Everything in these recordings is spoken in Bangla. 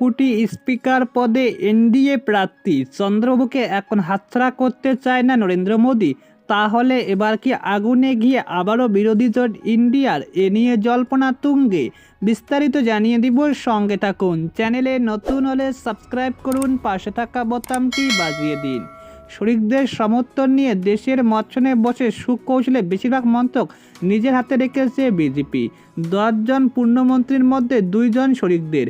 ডেপুটি স্পিকার পদে এনডিএ প্রার্থী চন্দ্রবাবুকে এখন হাতছাড়া করতে চায় না নরেন্দ্র মোদী। তাহলে এবার কি আগুনে গিয়ে আবারও বিরোধী জোট ইন্ডিয়ার এ নিয়ে জল্পনা তুঙ্গে? বিস্তারিত জানিয়ে দিব সঙ্গে থাকুন। চ্যানেলে নতুন হলে সাবস্ক্রাইব করুন, পাশে থাকা বোতামটি বাজিয়ে দিন। শরিকদের সমর্থন নিয়ে দেশের মৎসনে বসে সুকৌশলে বেশিরভাগ মন্ত্রক নিজের হাতে রেখেছে বিজেপি। দশজন পূর্ণমন্ত্রীর মধ্যে দুইজন শরিকদের।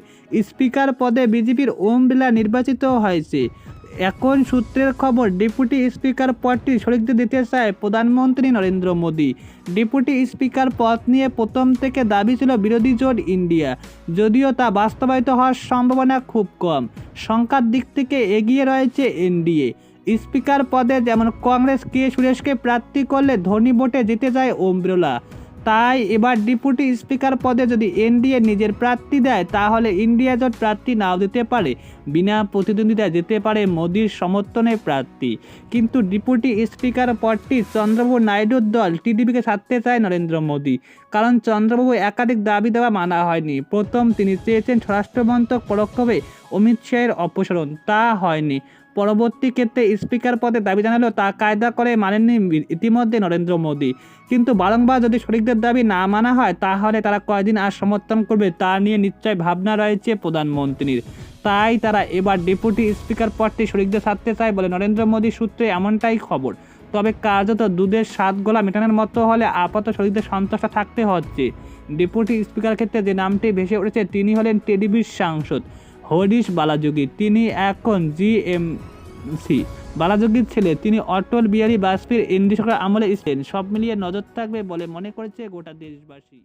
স্পিকার পদে বিজেপির ওম বিড়লা নির্বাচিত হয়েছে। এখন সূত্রের খবর, ডেপুটি স্পিকার পদটি শরিকদের দিতে চায় প্রধানমন্ত্রী নরেন্দ্র মোদী। ডেপুটি স্পিকার পদ নিয়ে প্রথম থেকে দাবি ছিল বিরোধী জোট ইন্ডিয়া। যদিও তা বাস্তবায়িত হওয়ার সম্ভাবনা খুব কম। সংখ্যার দিক থেকে এগিয়ে রয়েছে এনডিএ। স্পিকার পদে যেমন কংগ্রেস কে সুরেশকে প্রার্থী করলে ধনী ভোটে জিতে যায় ওম বিরলা তাই এবার ডিপুটি স্পিকার পদে যদি এনডিএ নিজের প্রার্থী দেয়, তাহলে ইন্ডিয়া জোট প্রার্থী নাও দিতে পারে। বিনা প্রতিদ্বন্দ্বিতায় যেতে পারে মোদির সমর্থনে প্রার্থী। কিন্তু ডিপুটি স্পিকার পদটি চন্দ্রবাবু নাইডুর দল টিডিপিকে ছাড়তে চায় নরেন্দ্র মোদী। কারণ চন্দ্রবাবু একাধিক দাবি দেওয়া মানা হয়নি। প্রথম তিনি চেয়েছেন স্বরাষ্ট্রমন্ত্রক পরোক্ষভাবে অমিত শাহের অপসারণ। তা হয়নি। পরবর্তী ক্ষেত্রে স্পিকার পদে দাবি জানালেও তা কায়দা করে মানেননি ইতিমধ্যে নরেন্দ্র মোদী। কিন্তু বারংবার যদি শরিকদের দাবি না মানা হয়, তাহলে তারা কয়দিন আর সমর্থন করবে তা নিয়ে নিশ্চয় ভাবনা রয়েছে প্রধানমন্ত্রীর। তাই তারা এবার ডেপুটি স্পিকার পদটি শরিকদের ছাড়তে চায় বলে নরেন্দ্র মোদী সূত্রে এমনটাই খবর। তবে কার্যত দুধের স্বাদ গোলা মেটানোর মতো হলে আপাত শরীরদের সন্তুষ্ট থাকতে হচ্ছে। ডেপুটি স্পিকার ক্ষেত্রে যে নামটি ভেসে উঠেছে, তিনি হলেন টেডিবির সাংসদ হরিশ বালাযোগী। তিনি এখন জিএমসি বালাযোগীর ছেলে, তিনি অটল বিহারী বাজপেয়ীর এনডি সরকার আমলে এসেছেন সব মিলিয়ে নজর থাকবে বলে মনে করেছে গোটা দেশবাসী।